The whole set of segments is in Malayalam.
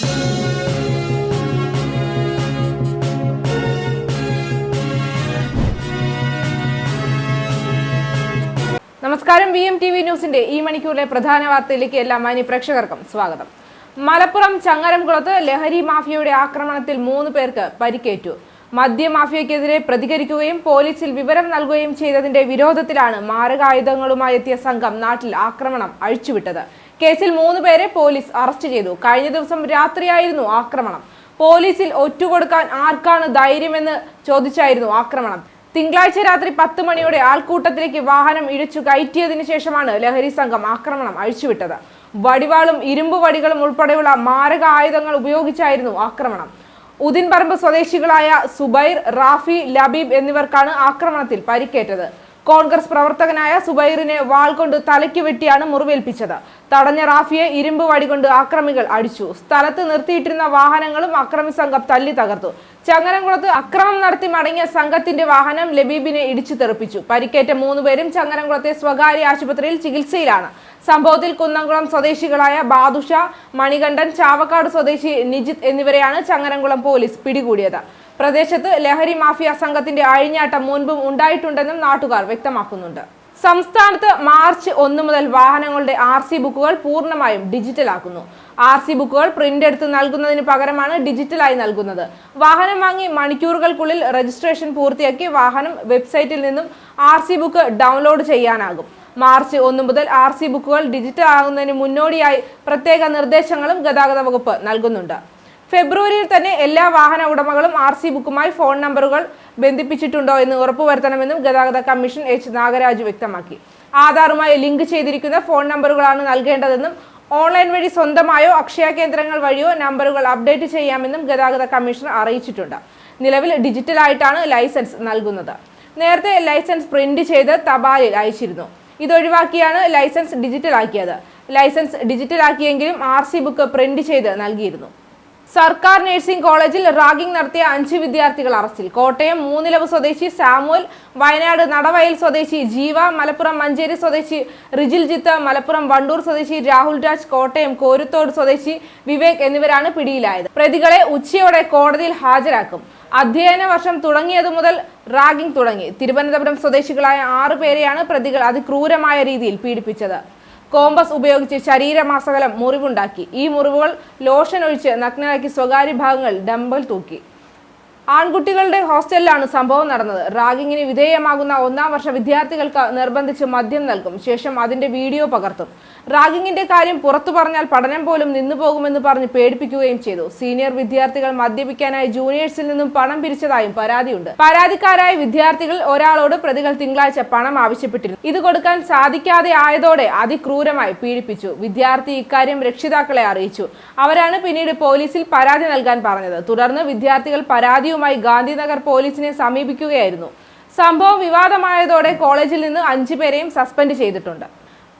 നമസ്കാരം. വി എം ടി വി ന്യൂസിന്റെ ഈ മണിക്കൂറിലെ പ്രധാന വാർത്തയിലേക്ക് എല്ലാ മാന്യ പ്രേക്ഷകർക്കും സ്വാഗതം. മലപ്പുറം ചങ്ങരംകുളത്ത് ലഹരി മാഫിയയുടെ ആക്രമണത്തിൽ മൂന്ന് പേർക്ക് പരിക്കേറ്റു. മദ്യമാഫിയക്കെതിരെ പ്രതികരിക്കുകയും പോലീസിൽ വിവരം നൽകുകയും ചെയ്തതിന്റെ വിരോധത്തിലാണ് മാരകായുധങ്ങളുമായി എത്തിയ സംഘം നാട്ടിൽ ആക്രമണം അഴിച്ചുവിട്ടത്. കേസിൽ മൂന്ന് പേരെ പോലീസ് അറസ്റ്റ് ചെയ്തു. കഴിഞ്ഞ ദിവസം രാത്രിയായിരുന്നു ആക്രമണം. പോലീസിൽ ഒറ്റുകൊടുക്കാൻ ആർക്കാണ് ധൈര്യമെന്ന് ചോദിച്ചായിരുന്നു ആക്രമണം. തിങ്കളാഴ്ച രാത്രി പത്ത് മണിയോടെ ആൾക്കൂട്ടത്തിലേക്ക് വാഹനം ഇടിച്ചു കയറ്റിയതിനു ശേഷമാണ് ലഹരി സംഘം ആക്രമണം അഴിച്ചുവിട്ടത്. വടിവാളും ഇരുമ്പ് വടികളും ഉൾപ്പെടെയുള്ള മാരക ആയുധങ്ങൾ ഉപയോഗിച്ചായിരുന്നു ആക്രമണം. ഉദിൻപറമ്പ് സ്വദേശികളായ സുബൈർ റാഫി ലബീബ് എന്നിവർക്കാണ് ആക്രമണത്തിൽ പരിക്കേറ്റത്. കോൺഗ്രസ് പ്രവർത്തകനായ സുബൈറിനെ വാൾ കൊണ്ട് തലയ്ക്ക് വെട്ടിയാണ് മുറിവേൽപ്പിച്ചത്. തടഞ്ഞ റാഫിയെ ഇരുമ്പ് വടികൊണ്ട് ആക്രമികൾ അടിച്ചു. സ്ഥലത്ത് നിർത്തിയിട്ടിരുന്ന വാഹനങ്ങളും അക്രമി സംഘം തല്ലി തകർത്തു. ചങ്ങരംകുളത്ത് അക്രമം നടത്തി മടങ്ങിയ സംഘത്തിന്റെ വാഹനം ലബീബിനെ ഇടിച്ചു തെറിപ്പിച്ചു. പരിക്കേറ്റ മൂന്നുപേരും ചങ്ങരംകുളത്തെ സ്വകാര്യ ആശുപത്രിയിൽ ചികിത്സയിലാണ്. സംഭവത്തിൽ കുന്നംകുളം സ്വദേശികളായ ബാദുഷ മണികണ്ഠൻ ചാവക്കാട് സ്വദേശി നിജിത് എന്നിവരെയാണ് ചങ്ങരംകുളം പോലീസ് പിടികൂടിയത്. പ്രദേശത്ത് ലഹരി മാഫിയ സംഘത്തിന്റെ അഴിഞ്ഞാട്ടം മുൻപും ഉണ്ടായിട്ടുണ്ടെന്നും നാട്ടുകാർ വ്യക്തമാക്കുന്നുണ്ട്. സംസ്ഥാനത്ത് മാർച്ച് ഒന്ന് മുതൽ വാഹനങ്ങളുടെ ആർ സി ബുക്കുകൾ പൂർണമായും ഡിജിറ്റലാക്കുന്നു. ആർ സി ബുക്കുകൾ പ്രിന്റ് എടുത്ത് നൽകുന്നതിന് പകരമാണ് ഡിജിറ്റലായി നൽകുന്നത്. വാഹനം വാങ്ങി മണിക്കൂറുകൾക്കുള്ളിൽ രജിസ്ട്രേഷൻ പൂർത്തിയാക്കി വാഹനം വെബ്സൈറ്റിൽ നിന്നും ആർ സി ബുക്ക് ഡൗൺലോഡ് ചെയ്യാനാകും. മാർച്ച് ഒന്ന് മുതൽ ആർ സി ബുക്കുകൾ ഡിജിറ്റൽ ആകുന്നതിന് മുന്നോടിയായി പ്രത്യേക നിർദ്ദേശങ്ങളും ഗതാഗത വകുപ്പ് നൽകുന്നുണ്ട്. ഫെബ്രുവരിയിൽ തന്നെ എല്ലാ വാഹന ഉടമകളും ആർ സി ബുക്കുമായി ഫോൺ നമ്പറുകൾ ബന്ധിപ്പിച്ചിട്ടുണ്ടോ എന്ന് ഉറപ്പുവരുത്തണമെന്നും ഗതാഗത കമ്മീഷൻ എച്ച് നാഗരാജ് വ്യക്തമാക്കി. ആധാറുമായി ലിങ്ക് ചെയ്തിരിക്കുന്ന ഫോൺ നമ്പറുകളാണ് നൽകേണ്ടതെന്നും ഓൺലൈൻ വഴി സ്വന്തമായോ അക്ഷയ കേന്ദ്രങ്ങൾ വഴിയോ നമ്പറുകൾ അപ്ഡേറ്റ് ചെയ്യാമെന്നും ഗതാഗത കമ്മീഷൻ അറിയിച്ചിട്ടുണ്ട്. നിലവിൽ ഡിജിറ്റലായിട്ടാണ് ലൈസൻസ് നൽകുന്നത്. നേരത്തെ ലൈസൻസ് പ്രിന്റ് ചെയ്ത് തപാലിൽ അയച്ചിരുന്നു. ഇതൊഴിവാക്കിയാണ് ലൈസൻസ് ഡിജിറ്റലാക്കിയത്. ലൈസൻസ് ഡിജിറ്റലാക്കിയെങ്കിലും ആർ സി ബുക്ക് പ്രിന്റ് ചെയ്ത് നൽകിയിരുന്നു. സർക്കാർ നഴ്സിംഗ് കോളേജിൽ റാഗിംഗ് നടത്തിയ അഞ്ച് വിദ്യാർത്ഥികൾ അറസ്റ്റിൽ. കോട്ടയം മൂന്നിലവ് സ്വദേശി സാമുൽ വയനാട് നടവയൽ സ്വദേശി ജീവ മലപ്പുറം മഞ്ചേരി സ്വദേശി റിജിൽ ജിത്ത് മലപ്പുറം വണ്ടൂർ സ്വദേശി രാഹുൽ രാജ് കോട്ടയം കോരുത്തോട് സ്വദേശി വിവേക് എന്നിവരാണ് പിടിയിലായത്. പ്രതികളെ ഉച്ചയോടെ കോടതിയിൽ ഹാജരാക്കും. അധ്യയന വർഷം തുടങ്ങിയതു മുതൽ റാഗിംഗ് തുടങ്ങി. തിരുവനന്തപുരം സ്വദേശികളായ ആറു പേരെയാണ് പ്രതികൾ അതിക്രൂരമായ രീതിയിൽ പീഡിപ്പിച്ചത്. കോമ്പസ് ഉപയോഗിച്ച് ശരീരമാസകലം മുറിവുണ്ടാക്കി. ഈ മുറിവുകൾ ലോഷൻ ഒഴിച്ച് നഗ്നരാക്കി സ്വകാര്യ ഭാഗങ്ങൾ ഡംബൽ തൂക്കി. ആൺകുട്ടികളുടെ ഹോസ്റ്റലിലാണ് സംഭവം നടന്നത്. റാഗിങ്ങിന് വിധേയമാകുന്ന ഒന്നാം വർഷ വിദ്യാർത്ഥികൾക്ക് നിർബന്ധിച്ച് മദ്യം നൽകും. ശേഷം അതിന്റെ വീഡിയോ പകർത്തും. റാഗിങ്ങിന്റെ കാര്യം പുറത്തു പറഞ്ഞാൽ പഠനം പോലും നിന്നുപോകുമെന്ന് പറഞ്ഞ് പേടിപ്പിക്കുകയും ചെയ്തു. സീനിയർ വിദ്യാർത്ഥികൾ മദ്യപിക്കാനായി ജൂനിയേഴ്സിൽ നിന്നും പണം പിരിച്ചതായും പരാതിയുണ്ട്. പരാതിക്കാരായ വിദ്യാർത്ഥികൾ ഒരാളോട് പ്രതികൾ തിങ്കളാഴ്ച പണം ആവശ്യപ്പെട്ടിരുന്നു. ഇത് കൊടുക്കാൻ സാധിക്കാതെ ആയതോടെ അതിക്രൂരമായി പീഡിപ്പിച്ചു. വിദ്യാർത്ഥി ഇക്കാര്യം രക്ഷിതാക്കളെ അറിയിച്ചു. അവരാണ് പിന്നീട് പോലീസിൽ പരാതി നൽകാൻ പറഞ്ഞത്. തുടർന്ന് വിദ്യാർത്ഥികൾ പരാതിയുമായി ഗാന്ധിനഗർ പോലീസിനെ സമീപിക്കുകയായിരുന്നു. സംഭവം വിവാദമായതോടെ കോളേജിൽ നിന്ന് അഞ്ചു പേരെയും സസ്പെൻഡ് ചെയ്തിട്ടുണ്ട്.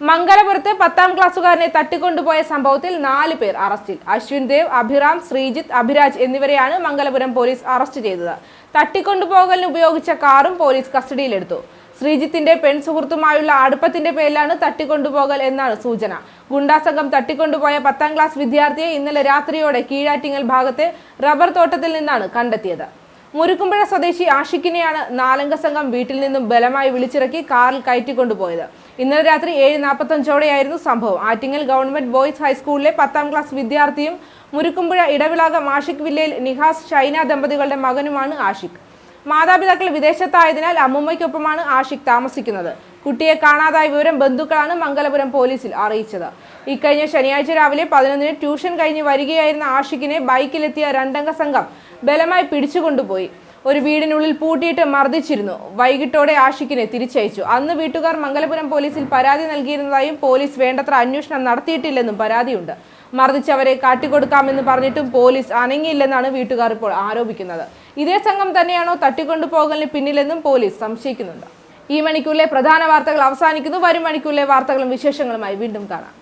മംഗലപുരത്ത് പത്താം ക്ലാസ്സുകാരനെ തട്ടിക്കൊണ്ടുപോയ സംഭവത്തിൽ നാല് പേർ അറസ്റ്റിൽ. അശ്വിൻ ദേവ് അഭിറാം ശ്രീജിത്ത് അഭിരാജ് എന്നിവരെയാണ് മംഗലപുരം പോലീസ് അറസ്റ്റ് ചെയ്തത്. തട്ടിക്കൊണ്ടുപോകലിന് ഉപയോഗിച്ച കാറും പോലീസ് കസ്റ്റഡിയിലെടുത്തു. ശ്രീജിത്തിന്റെ പെൺ സുഹൃത്തുമായുള്ള അടുപ്പത്തിന്റെ പേരിലാണ് തട്ടിക്കൊണ്ടുപോകൽ എന്നാണ് സൂചന. ഗുണ്ടാസംഘം തട്ടിക്കൊണ്ടുപോയ പത്താം ക്ലാസ് വിദ്യാർത്ഥിയെ ഇന്നലെ രാത്രിയോടെ കീഴാറ്റിങ്ങൽ ഭാഗത്തെ റബ്ബർ തോട്ടത്തിൽ നിന്നാണ് കണ്ടെത്തിയത്. മുരുക്കുമ്പുഴ സ്വദേശി ആഷിഖിനെയാണ് നാലംഗ സംഘം വീട്ടിൽ നിന്നും ബലമായി വിളിച്ചിറക്കി കാറിൽ കയറ്റിക്കൊണ്ടുപോയത്. ഇന്നലെ രാത്രി ഏഴ് നാൽപ്പത്തഞ്ചോടെയായിരുന്നു സംഭവം. ആറ്റിങ്ങൽ ഗവൺമെന്റ് ബോയ്സ് ഹൈസ്കൂളിലെ പത്താം ക്ലാസ് വിദ്യാർത്ഥിയും മുരുക്കുമ്പുഴ ഇടവിളാകം ആഷിഖ് വില്ലയിൽ നിഹാസ് ഷൈന ദമ്പതികളുടെ മകനുമാണ് ആഷിഖ്. മാതാപിതാക്കൾ വിദേശത്തായതിനാൽ അമ്മുമ്മയ്ക്കൊപ്പമാണ് ആഷിഖ് താമസിക്കുന്നത്. കുട്ടിയെ കാണാതായ വിവരം ബന്ധുക്കളാണ് മംഗലപുരം പോലീസിൽ അറിയിച്ചത്. ഇക്കഴിഞ്ഞ ശനിയാഴ്ച രാവിലെ പതിനൊന്നിന് ട്യൂഷൻ കഴിഞ്ഞ് വരികയായിരുന്ന ആഷിഖിനെ ബൈക്കിലെത്തിയ രണ്ടംഗ സംഘം ബലമായി പിടിച്ചുകൊണ്ടുപോയി. ഒരു വീടിനുള്ളിൽ പൂട്ടിയിട്ട് മർദ്ദിച്ചിരുന്നു. വൈകിട്ടോടെ ആഷിഖിനെ തിരിച്ചയച്ചു. അന്ന് വീട്ടുകാർ മംഗലപുരം പോലീസിൽ പരാതി നൽകിയിരുന്നതായും പോലീസ് വേണ്ടത്ര അന്വേഷണം നടത്തിയിട്ടില്ലെന്നും പരാതിയുണ്ട്. മർദ്ദിച്ചവരെ കാട്ടിക്കൊടുക്കാമെന്ന് പറഞ്ഞിട്ടും പോലീസ് അനങ്ങിയില്ലെന്നാണ് വീട്ടുകാർ ഇപ്പോൾ ആരോപിക്കുന്നത്. ഇതേ സംഘം തന്നെയാണോ തട്ടിക്കൊണ്ടുപോകലിന് പിന്നിലെന്നും പോലീസ് സംശയിക്കുന്നുണ്ട്. ഈ മണിക്കൂറിലെ പ്രധാന വാർത്തകൾ അവസാനിക്കുന്നു. വരും മണിക്കൂറിലെ വാർത്തകളും വിശേഷങ്ങളുമായി വീണ്ടും കാണാം.